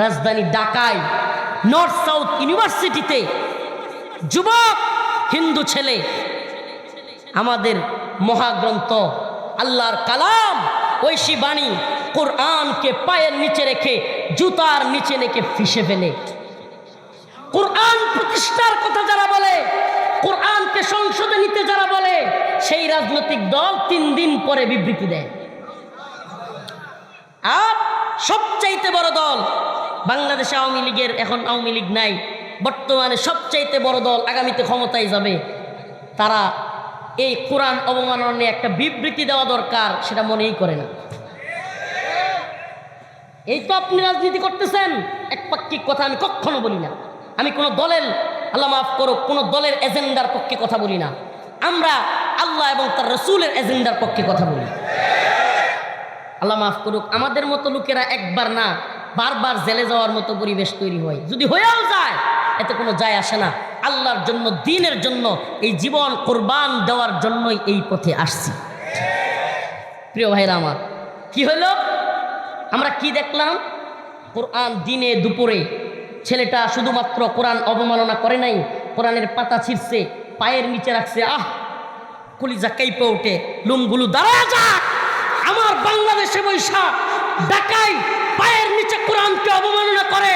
রাজধানী ঢাকায় north south ইউনিভার্সিটিতে যুবক, হিন্দু ছেলে, আমাদের মহাগ্রন্থ আল্লাহর কালাম, ঐশী বাণী কোরআনকে পায়ের নিচে রেখে, জুতার নিচে রেখে ফিসে ফেলে। কোরআন প্রতিষ্ঠার কথা যারা বলে, কোরআনকে সংসদে নিতে যারা বলে, সেই রাজনৈতিক দল তিন দিন পরে বিবৃতি দেয়। আর সবচাইতে বড় দল বাংলাদেশে আওয়ামী লীগের এখন আওয়ামী লীগ নাই। বর্তমানে সবচাইতে বড় দল আগামীতে ক্ষমতায় যাবে। তারা এই কোরআন অবমাননা নিয়ে একটা বিবৃতি দেওয়া দরকার, সেটা মনেই করে না। এই তো আপনি রাজনীতি করতেছেন একপাক্ষিক কথা আমি কখনো বলি না। আমি কোনো দলের, আল্লাহ মাফ করো কোনো দলের এজেন্ডার পক্ষে কথা বলি না। আমরা আল্লাহ এবং তার রসুলের এজেন্ডার পক্ষে কথা বলি। আল্লাহ মাফ করুক, আমাদের মতো লোকেরা একবার না বারবার জেলে যাওয়ার মতো পরিবেশ তৈরি হয়। যদি হয়েও যায়, এতে কোনো যায় আসে না। আল্লাহর জন্য, দিনের জন্য এই জীবন কোরবান দেওয়ার জন্যই এই পথে আসছি। প্রিয় ভাইরা আমার, কি হলো? আমরা কি দেখলাম? কোরআন দিনে দুপুরে ছেলেটা শুধুমাত্র কোরআন অবমাননা করে নাই, কোরআনের পাতা ছিঁড়ছে, পায়ের নিচে রাখছে, আহ! কলিজা কাইপে ওঠে, লুমগুলো দাঁড়া যাক! আমার বাংলাদেশে বৈশা ডাকাই পায়ের নিচে কোরআনকে অবমাননা করে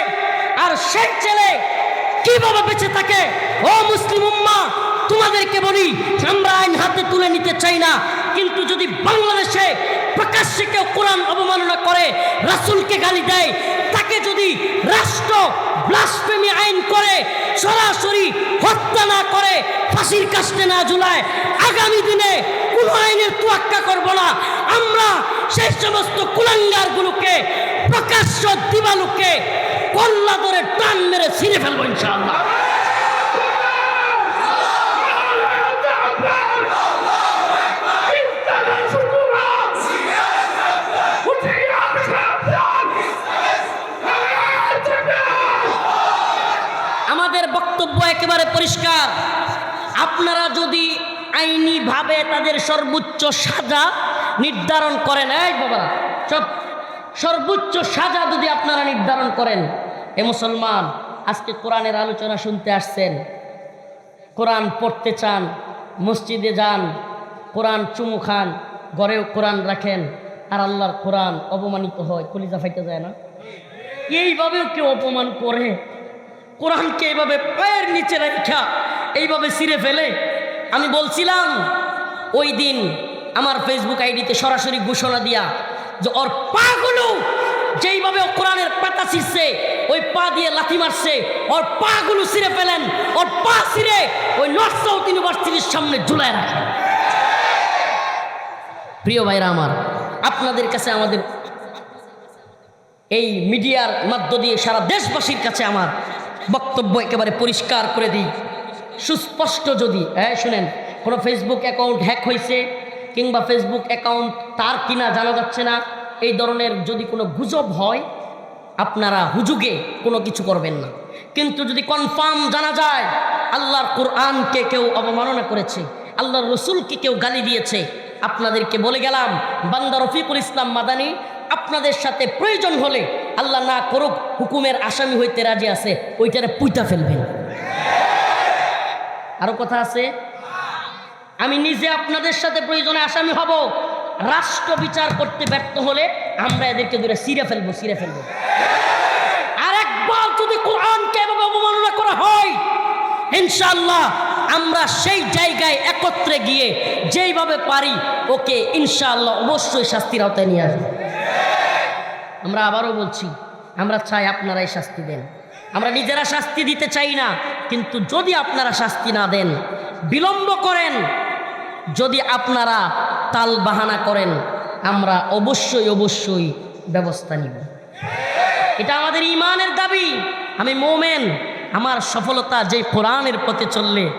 আর সেই ছেলে কীভাবে বেঁচে থাকে? ও মুসলিম উম্মা, তোমাদেরকে বলি, আমরা আইন হাতে তুলে নিতে চাই না। কিন্তু যদি বাংলাদেশে প্রকাশ্যে কেউ কোরআন অবমাননা করে, রাসুলকে গালি দেয়, তাকে যদি রাষ্ট্র ব্লাসফেমি আইন করে, সরাসরি হত্যা না করে, ফাঁসির কাস্টে না ঝুলায়, আগামী দিনে কোনো আইনের তোয়াক্কা করব না। আমরা সেই সমস্ত কুলাঙ্গারগুলোকে, প্রকাশ্য দিবালুকে কল্লা ধরে টান মেরে ছিঁড়ে ফেলব ইনশাআল্লাহ। আমাদের বক্তব্য একেবারে পরিষ্কার। আপনারা যদি আইনিভাবে তাদের সর্বোচ্চ সাজা নির্ধারণ করেন, এই বাবা সর্বোচ্চ সাজা যদি আপনারা নির্ধারণ করেন এ মুসলমান, আজকে কোরআনের আলোচনা শুনতে আসছেন। কোরআন পড়তে চান, মসজিদে যান, কোরআন চুমু খান, ঘরেও কোরআন রাখেন, আর আল্লাহর কোরআন অপমানিত হয়, কলিজা ফাইতে যায় না? এইভাবেও কেউ অপমান করে। কোরআনকে এইভাবে পায়ের নিচে রেখা এইভাবে ছিঁড়ে ফেলে। আমি বলছিলাম, ওই দিন আমার ফেসবুক আইডিতে সরাসরি ঘোষণা দিয়া যে ওর পাগুলো যেইভাবে ও কোরআনের পাতা ছিঁড়ছে, ওই পা দিয়ে লাথি মারছে, ওর পাগুলো ছিঁড়ে ফেলেন, ওর পা ছিঁড়ে ওই নর্থ সাউথ ইউনিভার্সিটির সামনে ঝুলায় রাখেন। প্রিয় ভাইরা আমার, আপনাদের কাছে আমাদের এই মিডিয়ার মধ্য দিয়ে সারা দেশবাসীর কাছে আমার বক্তব্য একেবারে পরিষ্কার করে দিই। সুস্পষ্ট যদি হ্যাঁ শুনেন, কোনো ফেসবুক অ্যাকাউন্ট হ্যাক হয়েছে কিংবা ফেসবুক অ্যাকাউন্ট তার কিনা জানা যাচ্ছে না এই ধরনের যদি কোনো গুজব হয়, আপনারা হুজুগে কোনো কিছু করবেন না। কিন্তু যদি কনফার্ম জানা যায়, আল্লাহর কোরআনকে কেউ অবমাননা করেছে, আল্লাহর রসুলকে কেউ গালি দিয়েছে, আপনাদেরকে বলে গেলাম, বান্দা রফিকুল ইসলাম মাদানী, আপনাদের সাথে প্রয়োজন হলে আল্লাহ না করুক, হুকুমের আসামি হইতে রাজি আছে, ওইটারে পুইতা ফেলবেন। আরও কথা আছে? আমি নিজে আপনাদের সাথে প্রয়োজনে আসামি হব রাষ্ট্র বিচার করতে ব্যর্থ হলে আমরা এদেরকে ধরে সিরে ফেলব সিরে ফেলব। আর একবার যদি কোরআনকে এভাবে অবমাননা করা হয় ইনশাল্লাহ আমরা সেই জায়গায় একত্রে গিয়ে যেইভাবে পারি ওকে ইনশাআল্লাহ অবশ্যই শাস্তির আওতায় নিয়ে আসব। আমরা আবারও বলছি, আমরা চাই আপনারাই শাস্তি দেন। আমরা নিজেরা শাস্তি দিতে চাই না, কিন্তু যদি আপনারা শাস্তি না দেন, বিলম্ব করেন যদি আপনারা তাল বাহানা করেন, আমরা অবশ্যই অবশ্যই ব্যবস্থা নিব। এটা আমাদের ইমানের দাবি। আমি মোমেন, আমার সফলতা যে কোরআনের পথে চললে,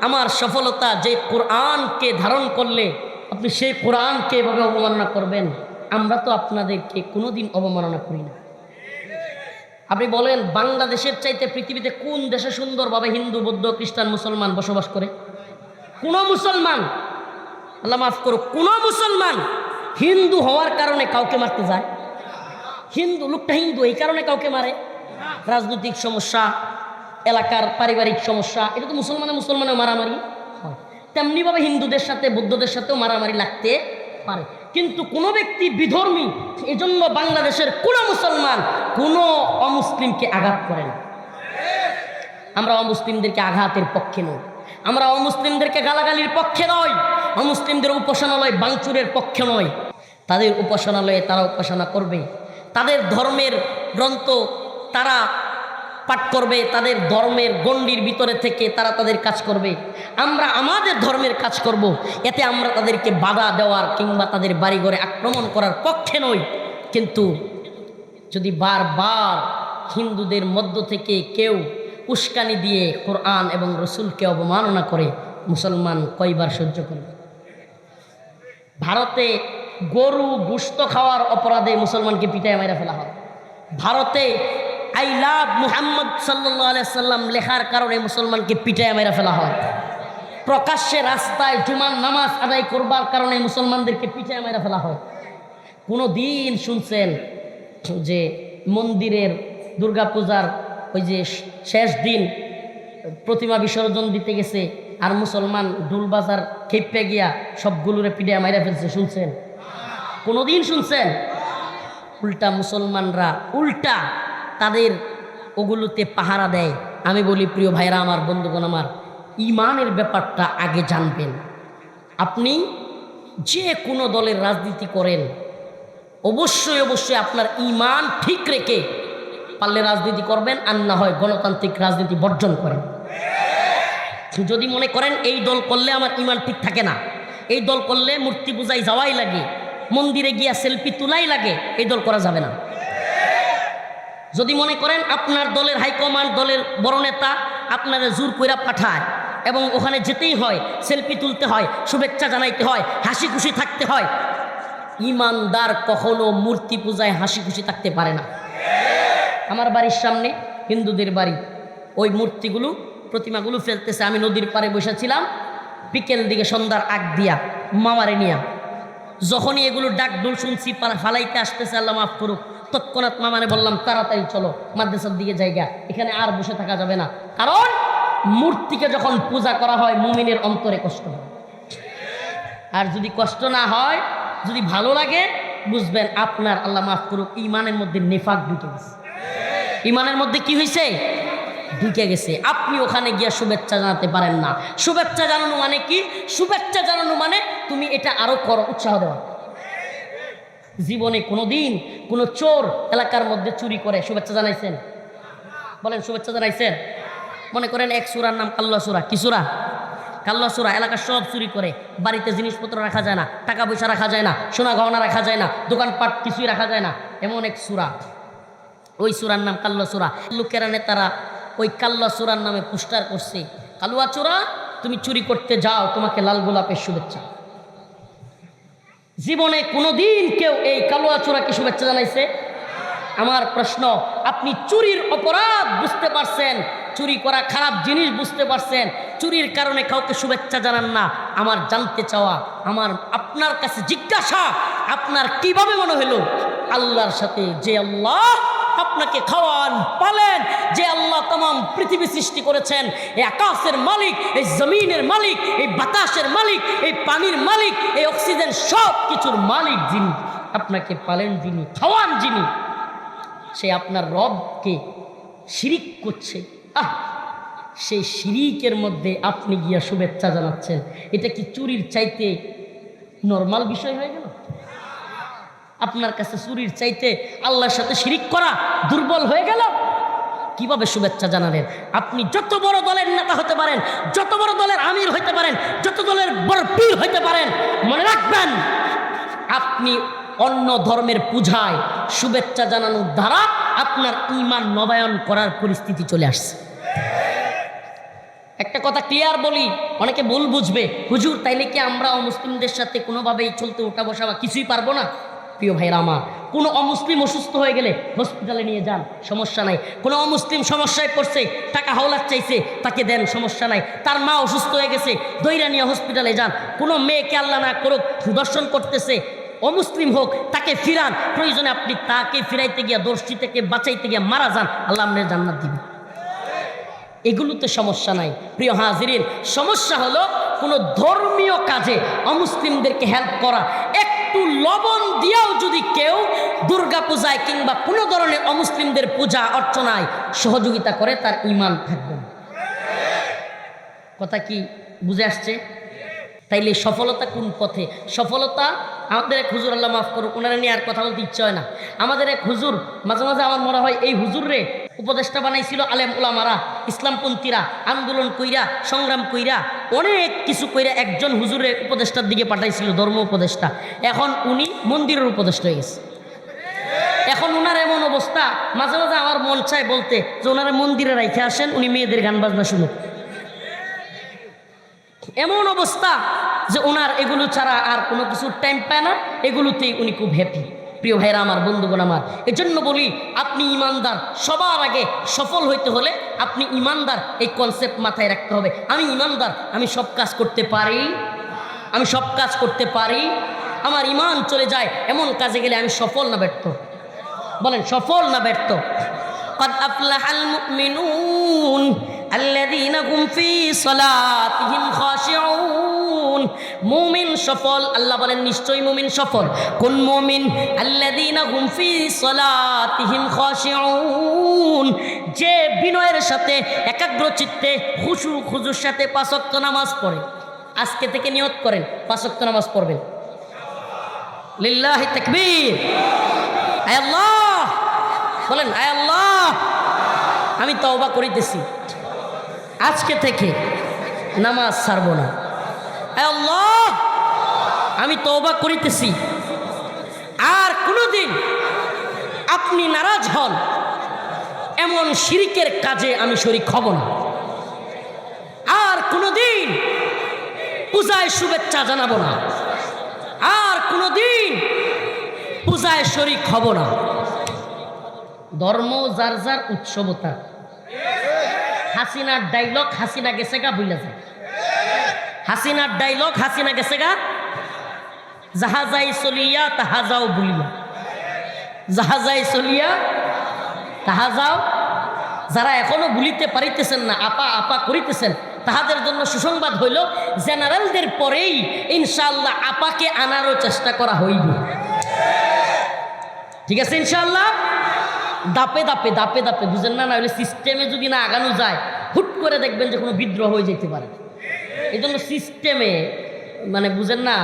আমার সফলতা যে কোরআনকে ধারণ করলে, আপনি সেই কোরআনকে এভাবে অবমাননা করবেন, আমরা তো আপনাদেরকে কোনোদিন অবমাননা করি না। আপনি বলেন, বাংলাদেশের চাইতে পৃথিবীতে কোন দেশে সুন্দরভাবে হিন্দু, বৌদ্ধ, খ্রিস্টান, মুসলমান বসবাস করে? কোনো মুসলমান আল্লাহ মাফ করো কোন মুসলমান হিন্দু হওয়ার কারণে কাউকে মারতে যায়? হিন্দু, লোকটা হিন্দু, এই কারণে কাউকে মারে? রাজনৈতিক সমস্যা, এলাকার পারিবারিক সমস্যা, এটা তো মুসলমানে মুসলমানে মারামারি হয়। তেমনিভাবে হিন্দুদের সাথে, বৌদ্ধদের সাথেও মারামারি লাগতে পারে। কিন্তু কোনো ব্যক্তি বিধর্মী, এজন্য বাংলাদেশের কোনো মুসলমান কোনো অমুসলিমকে আঘাত করে না। আমরা অমুসলিমদেরকে আঘাতের পক্ষে নই। আমরা অমুসলিমদেরকে গালাগালির পক্ষে নয় অমুসলিমদের উপাসনালয় বাংচুরের পক্ষে নয়। তাদের উপাসনালয়ে তারা উপাসনা করবে। তাদের ধর্মের গ্রন্থ তারা পাঠ করবে। তাদের ধর্মের গণ্ডির ভিতরে থেকে তারা তাদের কাজ করবে। আমরা আমাদের ধর্মের কাজ করব। এতে আমরা তাদেরকে বাধা দেওয়ার কিংবা তাদের বাড়িঘরে আক্রমণ করার পক্ষে নই। কিন্তু যদি বারবার হিন্দুদের মধ্য থেকে কেউ উস্কানি দিয়ে কোরআন এবং রসুলকে অবমাননা করে, মুসলমান কয়বার সহ্য করবে? ভারতে গরু গুস্ত খাওয়ার অপরাধে মুসলমানকে পিটায় মেরে ফেলা হয়। ভারতে আই লাভ মুহাম্মদ সাল্লাহ সাল্লাম লেখার কারণে মুসলমানকে পিটায় মেরে ফেলা হয়। প্রকাশ্যে রাস্তায় জুমার নামাজ আদায় করবার কারণে মুসলমানদেরকে পিটায় মেরে ফেলা হয়। কোনো দিন শুনছেন যে মন্দিরের দুর্গাপূজার ওই যে শেষ দিন প্রতিমা বিসর্জন দিতে গেছে আর মুসলমান ডুলবাজার খেপে গিয়া সবগুলোরে পিডিয়া মাইরা ফেলছে, শুনছেন? কোনোদিন শুনছেন? উল্টা মুসলমানরা উল্টা তাদের ওগুলোতে পাহারা দেয়। আমি বলি, প্রিয় ভাইরা আমার, বন্ধুগণ আমার, ইমানের ব্যাপারটা আগে জানবেন। আপনি যে কোনো দলের রাজনীতি করেন, অবশ্যই অবশ্যই আপনার ইমান ঠিক রেখে পারলে রাজনীতি করবেন, আর না হয় গণতান্ত্রিক রাজনীতি বর্জন করেন। যদি মনে করেন এই দল করলে আমার ইমান ঠিক থাকে না, এই দল করলে মূর্তি পূজায় যাওয়াই লাগে, মন্দিরে গিয়া সেলফি তোলাই লাগে, এই দল করা যাবে না। যদি মনে করেন আপনার দলের হাইকমান্ড, দলের বড় নেতা আপনারা জোর কইরা পাঠায় এবং ওখানে যেতেই হয়, সেলফি তুলতে হয়, শুভেচ্ছা জানাইতে হয়, হাসি খুশি থাকতে হয়, ইমানদার কখনো মূর্তি পূজায় হাসি খুশি থাকতে পারে না। আমার বাড়ির সামনে হিন্দুদের বাড়ি, ওই মূর্তিগুলো প্রতিমাগুলো ফেলতেছে। আমি নদীর পাড়ে বসেছিলাম। বিকেল দিকে সন্ধ্যার আগ দিয়া মামারে নিয়া। যখনই এগুলো ডাক ডোল শুনছি ফালাইতে আসতেছে, আল্লাহ মাফ করুক। তৎক্ষণাৎ মামারে বললাম, তাড়াতাড়ি চলো, মাদ্রাসার দিকে জায়গা এখানে আর বসে থাকা যাবে না। কারণ মূর্তিকে যখন পূজা করা হয়, মুমিনের অন্তরে কষ্ট হয়। আর যদি কষ্ট না হয়, যদি ভালো লাগে, বুঝবেন আপনার আল্লাহ মাফ করুক, ইমানের মধ্যে নেফাক ঢুকে গেছে। ইমানের মধ্যে কি হয়েছে ঢুকে গেছে। আপনি ওখানে গিয়া শুভেচ্ছা জানাতে পারেন না। শুভেচ্ছা জানানো মানে কি? শুভেচ্ছা জানানো মানে তুমি এটা আরও করো, উৎসাহ দেওয়া। জীবনে কোনো দিন কোনো চোর এলাকার মধ্যে চুরি করে, শুভেচ্ছা জানাইছেন? বলেন, শুভেচ্ছা জানাইছেন? মনে করেন এক সুরার নাম কাল্লা সুরা। কি সুরা? কাল্লা সুরা, এলাকার সব চুরি করে। বাড়িতে জিনিসপত্র রাখা যায় না, টাকা পয়সা রাখা যায় না, সোনা গহনা রাখা যায় না, দোকানপাট কিছুই রাখা যায় না। এমন এক সুরা। ওই সুরার নাম কাল্লা সুরা। লোকেরা, নেতারা ওই কাল্লা সুরার নামে পোস্টার করছে, কালুয়া চোরা তুমি চুরি করতে যাও, তোমাকে লাল গোলাপের শুভেচ্ছা। জীবনে কোনোদিন কেউ এই কালুয়া চোরাকে শুভেচ্ছা জানাইছে? আমার প্রশ্ন, আপনি চুরির অপরাধ বুঝতে পারছেন? চুরি করা খারাপ জিনিস বুঝতে পারছেন? চুরির কারণে কাউকে শুভেচ্ছা জানান না। আমার জানতে চাওয়া, আমার আপনার কাছে জিজ্ঞাসা, আপনার কীভাবে মনে হলো? আল্লাহর সাথে যে আল্লাহ আপনাকে খাওয়ান, পালেন যে আল্লাহ তাম পৃথিবী সৃষ্টি করেছেন। এই আকাশের মালিক, এই জমিনের মালিক, এই বাতাসের মালিক, এই পানির মালিক, এই অক্সিজেন সব কিছুর মালিক যিনি, আপনাকে পালেন যিনি, খাওয়ান যিনি, সে আপনার রবকে শিরিক করছে। আহ! সেই শিরিকের মধ্যে আপনি গিয়া শুভেচ্ছা জানাচ্ছেন। এটা কি চুরির চাইতে নর্মাল বিষয় হয়ে গেল? আপনার কাছে চুরির চাইতে আল্লাহর সাথে শিরিক করা দুর্বল হয়ে গেল? কীভাবে শুভেচ্ছা জানালেন আপনি যত বড় দলের নেতা হতে পারেন, যত বড় দলের আমির হতে পারেন, যত দলের বড় পীর হতে পারেন, মনে রাখবেন, আপনি অন্য ধর্মের পূজায় শুভেচ্ছা জানানোর দ্বারা আপনার ইমান নবায়ন করার পরিস্থিতি চলে আসছে। একটা কথা ক্লিয়ার বলি, অনেকে ভুল বুঝবে। হুজুর, তাইলে কি আমরা মুসলিমদের সাথে কোনোভাবেই চলতে ওঠা বসা বা কিছুই পারব না? প্রিয় ভাইরা আমার, কোনো অমুসলিম অসুস্থ হয়ে গেলে হসপিটালে নিয়ে যান, সমস্যা নাই। কোনো অমুসলিম সমস্যায় পড়ছে, টাকা হাওলাত চাইছে, তাকে দেন, সমস্যা নাই। তার মা অসুস্থ হয়ে গেছে দৈরা নিয়ে হসপিটালে যান। কোনো মেয়েকে আল্লাহ না করুক দর্শন করতেছে, অমুসলিম হোক, তাকে ফিরান। প্রয়োজনে আপনি তাকে ফিরাইতে গিয়া দর্শি থেকে বাঁচাইতে গিয়া মারা যান। আল্লাহ আপনার জান্নাত দিবে এগুলোতে সমস্যা নাই। প্রিয় হাজিরিন, সমস্যা হলো কোনো ধর্মীয় কাজে অমুসলিমদেরকে হেল্প করা। একটু লবণ দিয়েও যদি কেউ দুর্গা পূজায় কিংবা কোনো ধরনের অমুসলিমদের পূজা অর্চনায় সহযোগিতা করে, তার ইমান থাকবে কথা কি বুঝে আসছে? তাইলে সফলতা কোন পথে? সফলতা আমাদের এক হুজুর, আল্লাহ মাফ করুক ওনারা নিয়ে আর কথা বলতে ইচ্ছে হয় না। আমাদের এক হুজুর, মাঝে মাঝে আমার মনে হয় এই হুজুর রে উপদেষ্টা বানাইছিল আলেম ওলামারা ইসলামপন্থীরা, আন্দোলন কইরা, সংগ্রাম কইরা, অনেক কিছু কইরা একজন হুজুরে উপদেষ্টার দিকে পাঠাইছিল, ধর্ম উপদেষ্টা। এখন উনি মন্দিরের উপদেষ্টা হয়ে গেছে। এখন ওনার এমন অবস্থা, মাঝে মাঝে আমার মন চায় বলতে যে ওনারা মন্দিরে রাইখে আসেন, উনি মেয়েদের গান বাজনা শুনুক। এমন অবস্থা যে ওনার এগুলো ছাড়া আর কোনো কিছু টাইম পায় না এগুলোতেই উনি খুব হ্যাপি প্রিয় ভাইরা আমার বন্ধুগণ আমার এজন্য বলি আপনি ইমানদার সবার আগে সফল হইতে হলে আপনি ইমানদার এই কনসেপ্ট মাথায় রাখতে হবে আমি ইমানদার আমি সব কাজ করতে পারি আমি সব কাজ করতে পারি আমার ইমান চলে যায় এমন কাজে গেলে আমি সফল না ব্যর্থ বলেন সফল না ব্যর্থ قد أفلح المؤمنون আল্লাযীনা হুম ফি সলাতিহিম খাশিউন। মুমিন সফল, আল্লাহ বলেন নিশ্চয়ই মুমিন সফল। কোন মুমিন? আল্লাযীনা হুম ফি সলাতিহিম খাশিউন। যে বিনয়ের সাথে একাগ্র চিত্তে খুশু খুজুর সাথে পাঁচক্ত নামাজ পড়ে। আজকে থেকে নিয়ত করেন পাঁচক্ত নামাজ পড়বেন। লিল্লাহি তাকবীর। আয় আল্লাহ! বলেন, আয় আল্লাহ! আমি তওবা করিতেছি। আজকে থেকে নামাজ ছাড়ব না। আল্লাহ, আমি তওবা করিতেছি। আর কোনোদিন আপনি নারাজ হন, এমন শিরিকের কাজে আমি শরিক হব না। আর কোনোদিন পূজায় শুভেচ্ছা জানাব না। আর কোনোদিন পূজায় শরিক হব না। ধর্ম যার যার উৎসবতা। হাসিনার ডাইলগ হাসিনা গেছে গা বুঝলে যায়। হাসিনার ডাইলগ হাসিনা গেছে গা। জাহাজাই চলিয়া তাহা যাও বুলিয়া জাহাজাই চলিয়া তাহা যাও যারা এখনও ভুলিতে পারিতেছেন না, আপা আপা করিতেছেন, তাহাদের জন্য সুসংবাদ হইল, জেনারেলদের পরেই ইনশাআল্লাহ আপাকে আনারও চেষ্টা করা হইবে। ঠিক আছে ইনশাআল্লাহ? দাপে দাপে দাপে দাপে, বুঝেন না? না হলে সিস্টেমে যদি না আগানো যায়, হুট করে দেখবেন যে কোনো বিদ্রোহ হয়ে যেতে পারে। এই জন্য সিস্টেমে মানে বুঝেন না?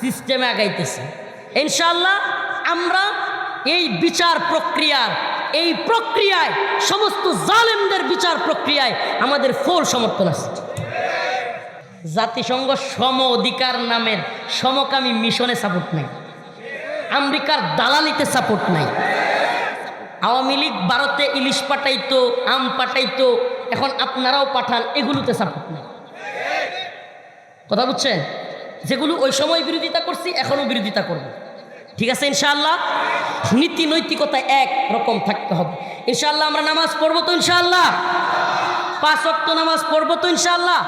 সিস্টেমে আগাইতেছে। ইনশাল্লাহ আমরা এই বিচার প্রক্রিয়ার, এই প্রক্রিয়ায়, সমস্ত জালেমদের বিচার প্রক্রিয়ায় আমাদের ফুল সমর্থন আছে। জাতিসংঘ সম অধিকার নামের সমকামী মিশনে সাপোর্ট নাই। আমেরিকার দালালিতে সাপোর্ট নাই। আওয়ামী লীগ ভারতে ইলিশ পাঠাইতো, আম পাঠাইতো, এখন আপনারাও পাঠান, এগুলোতে সাপোর্ট নাই। কথা বুঝছেন? যেগুলো ওই সময় বিরোধিতা করছি এখনও বিরোধিতা করব। ঠিক আছে, ইনশাআল্লাহ? নীতি নৈতিকতা এক রকম থাকতে হবে। ইনশাআল্লাহ আমরা নামাজ পড়ব তো ইনশাআল্লাহ? পাঁচ অক্ত নামাজ পড়ব তো ইনশাআল্লাহ?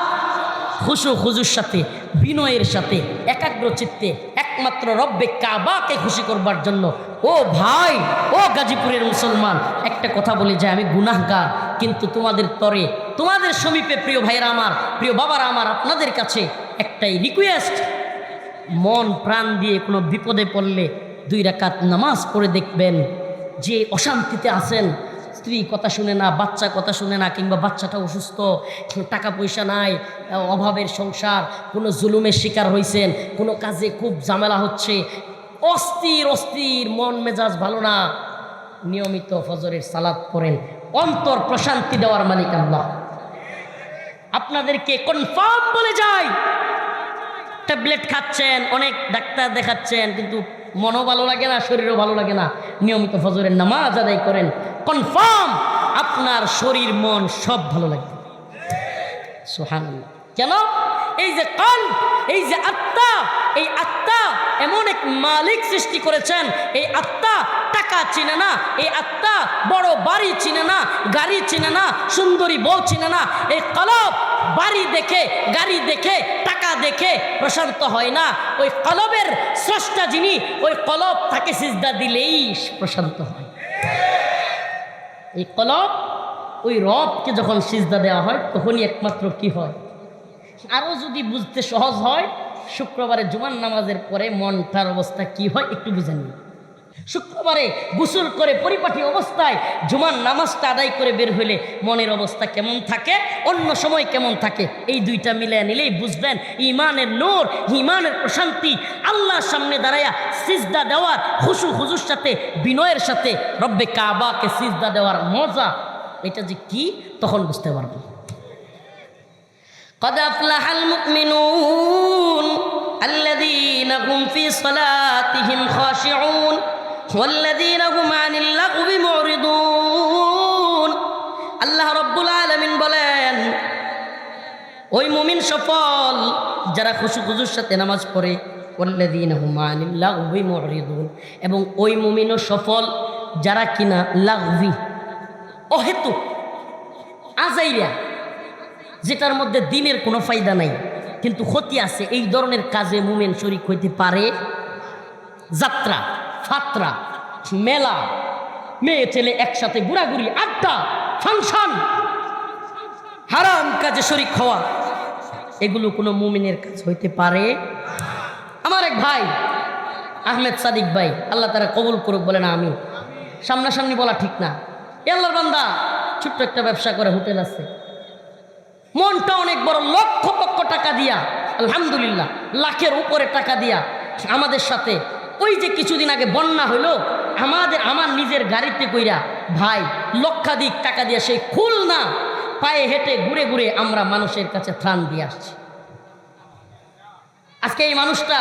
খুশু খুজুর সাথে, বিনয়ের সাথে একাগ্র চিত্তে একমাত্র রব্বে কাবাকে খুশি করবার জন্য। ও ভাই, ও গাজীপুরের মুসলমান, একটা কথা বলি যে আমি গুনাহগার, কিন্তু তোমাদের তরে, তোমাদের সমীপে প্রিয় ভাইয়েরা আমার, প্রিয় বাবারা আমার, আপনাদের কাছে একটাই রিকোয়েস্ট মন প্রাণ দিয়ে কোনো বিপদে পড়লে দুই রাকাত নামাজ পড়ে দেখবেন, যে অশান্তিতে আছেন স্ত্রী কথা শুনে না, বাচ্চা কথা শুনে না, কিংবা বাচ্চাটা অসুস্থ, টাকা পয়সা নাই, অভাবের সংসার, কোনো জুলুমের শিকার হয়েছেন কোনো কাজে খুব ঝামেলা হচ্ছে, অস্থির অস্থির, মন মেজাজ ভালো না। নিয়মিত ফজরের সালাদ করেন অন্তর প্রশান্তি দেওয়ার মালিক আল্লাহ। আপনাদেরকে কনফার্ম বলে যায় ট্যাবলেট খাচ্ছেন, অনেক ডাক্তার দেখাচ্ছেন, কিন্তু মনও ভালো লাগে না, শরীরও ভালো লাগে না। নিয়মিত ফজরের নামাজ আদায় করেন। কনফার্ম আপনার শরীর, মন সব ভালো লাগবে। সোহান কেন? এই যে কান এই যে আত্মা, এই আত্মা এমন এক মালিক সৃষ্টি করেছেন, এই আত্মা টাকা চিনে না, এই আত্মা বড় বাড়ি চিনে না, গাড়ি চিনে না, সুন্দরী বউ চিনে না, এই কলব বাড়ি দেখে, গাড়ি দেখে, টাকা দেখে প্রশান্ত হয় না। ওই কলবের স্রষ্টা যিনি, ওই কলব তাকে সিজদা দিলেই প্রশান্ত হয়। এই কলব, ওই রবকে যখন সিজদা দেওয়া হয়, তখনই একমাত্র কি হয়? আরও যদি বুঝতে সহজ হয়, শুক্রবারে জুমার নামাজের পরে মনটার অবস্থা কি হয়, একটু বুঝে নিন। শুক্রবারে গোসল করে পরিপাটি অবস্থায় জুমার নামাজটা আদায় করে বের হইলে মনের অবস্থা কেমন থাকে অন্য সময় কেমন থাকে এই দুইটা মিলে নিলেই বুঝবেন ইমানের নূর ইমানের প্রশান্তি আল্লাহর সামনে দাঁড়াইয়া সিজদা দেওয়ার খুশু খুজুর সাথে বিনয়ের সাথে রব্বে কাবাকে সিজদা দেওয়ার মজা এটা যে কি তখন বুঝতে পারবো قد أفلح المؤمنون الذين هم في صلاتهم خاشعون والذين هم عن اللغو معرضون আল্লাহ রব্বুল আলমিন বলেন ওই মুমিন সফল যারা খুশু খুজুর সাথে নামাজ পড়ে ওল্লাদিন হুমানিল্লাহবি মরিদুন এবং ওই মুমিনও সফল যারা কিনা লাঘবি অহেতু আজাইরা যেটার মধ্যে দিনের কোনো ফায়দা নাই কিন্তু ক্ষতি আছে এই ধরনের কাজে মুমেন শরিক হইতে পারে যাত্রা ফাত্রা মেলা, মেয়ে ছেলে একসাথে ঘোরাঘুরি, আড্ডা, ফাংশন। হারাম কাজে শরিক হওয়া, এগুলো কোনো মুমিনের কাজ হইতে পারে? আমার এক ভাই, আহমেদ সাদিক ভাই, আল্লাহ তারা কবুল করুক বলে না আমি সামনাসামনি বলা ঠিক না। এ আল্লাহর বান্দা, ছোট্ট একটা ব্যবসা করে, হোটেল আছে। মনটা অনেক বড়, লক্ষ লক্ষ টাকা দিয়া, আলহামদুলিল্লাহ, লাখের উপরে টাকা দিয়া, আমাদের সাথে ওই যে কিছুদিন আগে বন্যা হইল, আমাদের, আমার নিজের গাড়িতে কইরা, ভাই, লক্ষাধিক টাকা দিয়ে সেই খুল না, পায়ে হেঁটে ঘুরে ঘুরে আমরা মানুষের কাছে ত্রাণ দিয়ে আসছি। আজকে এই মানুষটা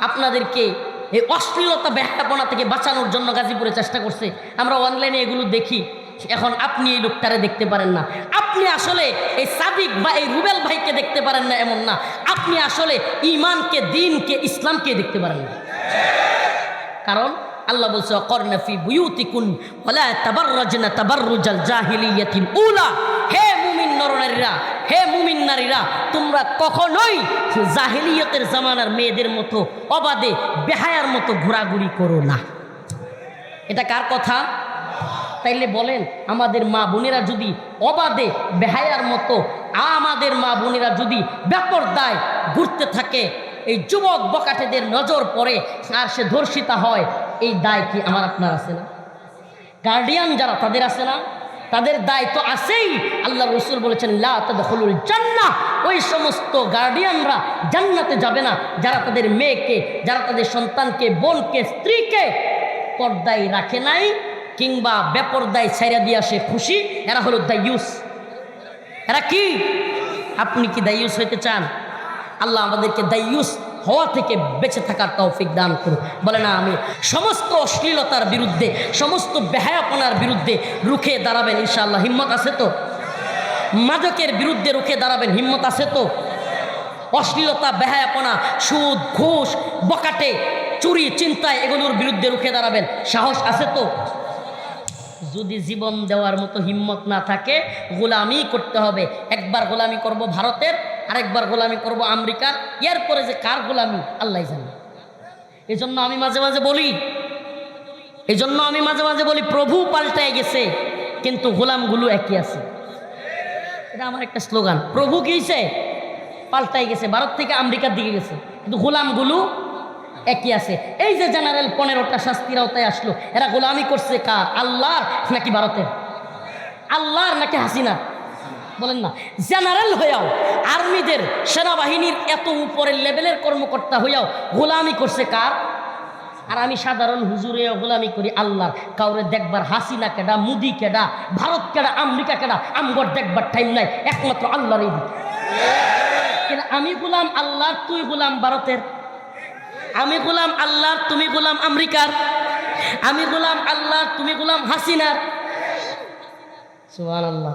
আপনাদেরকে এই অশ্লীলতা ব্যাখ্যাপনা থেকে বাঁচানোর জন্য গাজীপুরে চেষ্টা করছে। আমরা অনলাইনে এগুলো দেখি। এখন আপনি এই লোকটারে দেখতে পারেন না। আপনি আসলে এই সাদিক বা এই রুবেল ভাইকে দেখতে পারেন না এমন না। আপনি আসলে ইমানকে দিনকে, ইসলামকে দেখতে পারেন না। কারণ আল্লাহ বলছে কর্ণফি বুয়ুতিকুন ওলা তাবাররাজনা তাবাররুজাল জাহিলিয়াতিল উলা। হে মুমিন নরনারীরা, হে মুমিন নারীরা, তোমরা কখনোই জাহিলিয়তের জামানার মেয়েদের মতো অবাদে বেহায়ার মতো ঘোরাঘুরি করো না। এটা কার কথা? তাইলে বলেন, আমাদের মা বোনেরা যদি অবাধে, বেহায়ার মতো, আমাদের মা বোনেরা যদি ব্যাপরদায় ঘুরতে থাকে এই যুবক বকাটেদের নজর পড়ে আর সে ধর্ষিতা হয়, এই দায় কি আমার আপনার আছে না? গার্ডিয়ান যারা, তাদের আছে না? তাদের দায় তো আছেই। আল্লাহ রসুল বলেছেন লাহুল জান্না ওই সমস্ত গার্ডিয়ানরা জান্নাতে যাবে না। যারা তাদের মেয়েকে, যারা তাদের সন্তানকে, বোনকে, স্ত্রীকে পর্দায় রাখে নাই, কিংবা বেপরদায় ছাইরা দিয়ে সে খুশি, এরা হলো দায়ুস এরা কি? আপনি কি দায়ুস হইতে চান? আল্লাহ আমাদেরকে দায়ুস হওয়া থেকে বেঁচে থাকার তৌফিক দান করুন বলে না আমি। সমস্ত অশ্লীলতার বিরুদ্ধে, সমস্ত বেহায়াপনার বিরুদ্ধে রুখে দাঁড়াবেন ইনশাআল্লাহ। হিম্মত আছে তো? মাদকের বিরুদ্ধে রুখে দাঁড়াবেন, হিম্মত আছে তো? অশ্লীলতা, বেহায়াপনা, সুদ, ঘুষ, বকাটে, চুরি, চিন্তায় এগুলোর বিরুদ্ধে রুখে দাঁড়াবেন। সাহস আছে তো? যদি জীবন দেওয়ার মতো হিম্মত না থাকে, গোলামি করতে হবে। একবার গোলামি করব ভারতের। আরেকবার গোলামি করব আমেরিকার, এরপরে যে কার গোলামি, আল্লাহ জানে। এই জন্য আমি মাঝে মাঝে বলি এই জন্য আমি মাঝে মাঝে বলি, প্রভু পাল্টায় গেছে, কিন্তু গোলামগুলো একই আছে। এটা আমার একটা স্লোগান, প্রভু কি হয়েছে পাল্টাই গেছে, ভারত থেকে আমেরিকার দিকে গেছে, কিন্তু গোলামগুলো একই আছে। এই যে জেনারেল পনেরোটা শাস্তির আওতায় আসলো, এরা গোলামি করছে কার? আল্লাহর নাকি ভারতের? আল্লাহর নাকি হাসিনা বলেন না জেনারেল হইয়াও আর্মিদের সেনাবাহিনীর এত উপরের লেভেলের কর্মকর্তা হইয়াও গোলামি করছে কার? আর আমি সাধারণ হুজুরে গোলামি করি আল্লাহর, কাউরে দেখবার হাসিনা কেডা, মুদি কেডা, ভারত কেডা, আমেরিকা কেডা, আমগর দেখবার টাইম নাই, একমাত্র আল্লাহর আমি গোলাম আল্লাহ তুই গোলাম ভারতের। আমি গোলাম আল্লাহ তুমি গোলাম আমেরিকার। আমি গোলাম আল্লাহ তুমি গোলাম হাসিনার। আল্লাহ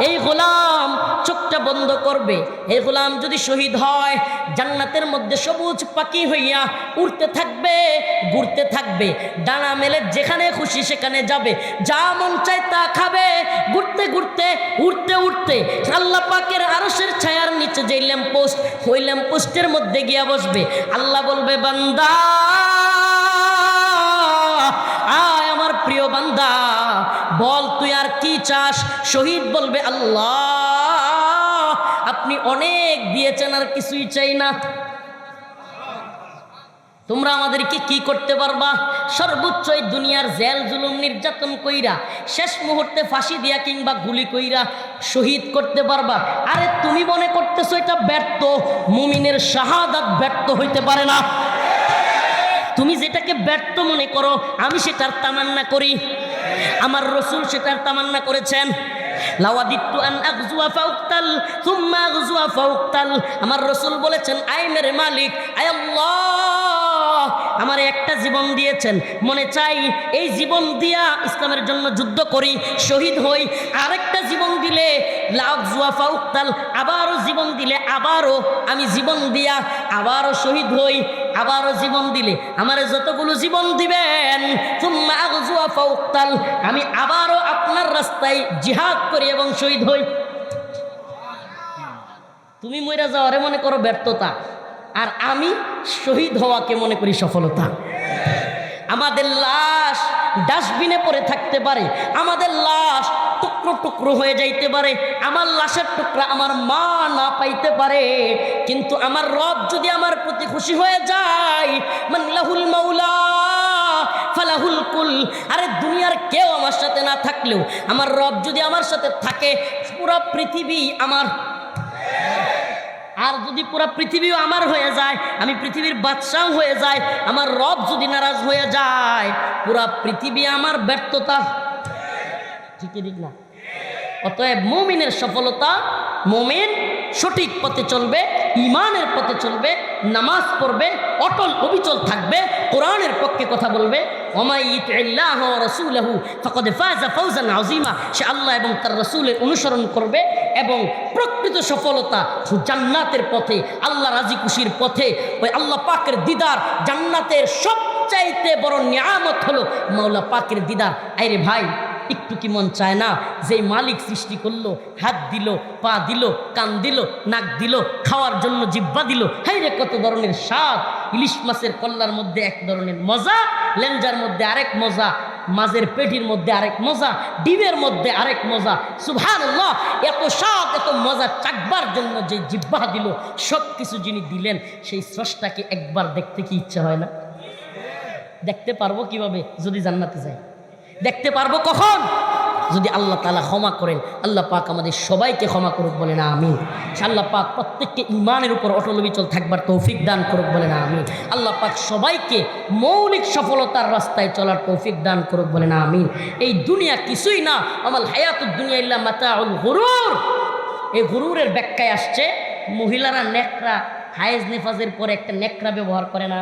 এই গোলাম চোখটা বন্ধ করবে। এই গোলাম যদি শহীদ হয়, জান্নাতের মধ্যে সবুজ পাখি হইয়া উড়তে থাকবে, ঘুরতে থাকবে। ডানা মেলে যেখানে খুশি সেখানে যাবে। যা মন চায় তা খাবে। ঘুরতে ঘুরতে, উড়তে উড়তে। আল্লাহ পাকের আরসের ছায়ার নিচে যে ল্যাম্পোস্ট ওই ল্যাম্পোস্টের মধ্যে গিয়া বসবে। আল্লাহ বলবে, বান্দা, আয় আমার প্রিয় বান্দা, বল কি চাস? শহীদ বলবে, আল্লাহ, আপনি অনেক দিয়েছেন, আর কিছুই চাই না। তোমরা আমাদেরকে কি করতে পারবা? সর্বোচ্চ এই দুনিয়ার জেল, জুলুম, নির্যাতন কইরা, শেষ মুহূর্তে ফাঁসি দিয়া কিংবা গুলি কইরা শহীদ করতে পারবা। আরে তুমি মনে করতেছো এটা ব্যর্থ? মুমিনের শাহাদাত ব্যর্থ হইতে পারে না। তুমি যেটাকে ব্যর্থ মনে করো, আমি সেটার তামান্না করি। আমার রসুল সেটার তামান্না করেছেন। আমার রসুল বলেছেন, আয় মেরে মালিক আল্লাহ। আমার একটা জীবন দিয়েছেন। মনে চাই, এই জীবন দিয়া ইসলামের জন্য যুদ্ধ করি, শহীদ হই। আরেকটা জীবন দিলে লাউজুয়া ফাউক্তাল, আবারও জীবন দিলে আবারও আমি জীবন দিয়া আবারও শহীদ হই। আবারও জীবন দিলে আমার যতগুলো জীবন দিবেন আগজুয়া ফাউক্তাল, আমি আবারও আপনার রাস্তায় জিহাদ করি এবং শহীদ হই। তুমি মইরা যাওয়ারে মনে করো ব্যর্থতা। আর আমি শহীদ হওয়াকে মনে করি সফলতা। আমাদের লাশ ডাস্টবিনে পড়ে থাকতে পারে, আমাদের লাশ টুকরো টুকরো হয়ে যাইতে পারে, আমার লাশের টুকরা আমার মা না পাইতে পারে, কিন্তু আমার রব যদি আমার প্রতি খুশি হয়ে যায়, মানলাহুল মাওলা। ফালাহুল কুল, আরে দুনিয়ার কেউ আমার সাথে না থাকলেও, আমার রব যদি আমার সাথে থাকে, পুরো পৃথিবী আমার। আর যদি পুরো পৃথিবীও আমার হয়ে যায়, আমি পৃথিবীর বাদশাহ হয়ে যায়, আমার রব যদি নারাজ হয়ে যায়, পুরা পৃথিবী আমার ব্যর্থতা। ঠিকই ঠিক না? অতএব মুমিনের সফলতা মুমিন সঠিক পথে চলবে ইমানের পথে চলবে, নামাজ পড়বে, অটল অবিচল থাকবে, কোরআনের পক্ষে কথা বলবে রসুলহু ফকদ ফাজা ফৌজান আজিমা সে আল্লাহ এবং তার রসুলের অনুসরণ করবে এবং প্রকৃত সফলতা জান্নাতের পথে, আল্লাহ রাজি খুশির পথে, ওই আল্লাহ পাকের দিদার জান্নাতের সবচাইতে বড় নিয়ামত হলো মাওলা পাকের দিদার। আইরে ভাই একটু কি মন চায় না? যে মালিক সৃষ্টি করল, হাত দিল, পা দিল, কান দিল, নাক দিল, খাওয়ার জন্য জিব্বা দিল হাই রে কত ধরনের স্বাদ! ইলিশ মাছের কল্লার মধ্যে এক ধরনের মজা লেঞ্জার মধ্যে আরেক মজা মাঝের পেটির মধ্যে আরেক মজা, ডিমের মধ্যে আরেক মজা। সুভান এত স্বাদ, এত মজা চাকবার জন্য যে জিব্বা দিল সব কিছু যিনি দিলেন, সেই স্রষ্টাকে একবার দেখতে কি ইচ্ছা হয় না? দেখতে পারব কীভাবে? যদি জান্নাতে যাই। দেখতে পারব কখন? যদি আল্লাহ তালা ক্ষমা করেন, আল্লাহ পাক আমাদের সবাইকে ক্ষমা করুক বলে না আমি আল্লাহ পাক প্রত্যেককে ইমানের উপর অটল বিচল থাকবার তৌফিক দান করুক বলে না আমি আল্লাহ পাক সবাইকে মৌলিক সফলতার রাস্তায় চলার তৌফিক দান করুক বলে না আমি এই দুনিয়া কিছুই না আমার হায়াতুর দুনিয়া ইল্লা মাতাউল গুরুর। এই গুরুরের ব্যাখ্যায় আসছে, মহিলারা নেকড়া, হায়েজ নেফাজের পরে একটা নেকড়া ব্যবহার করে না।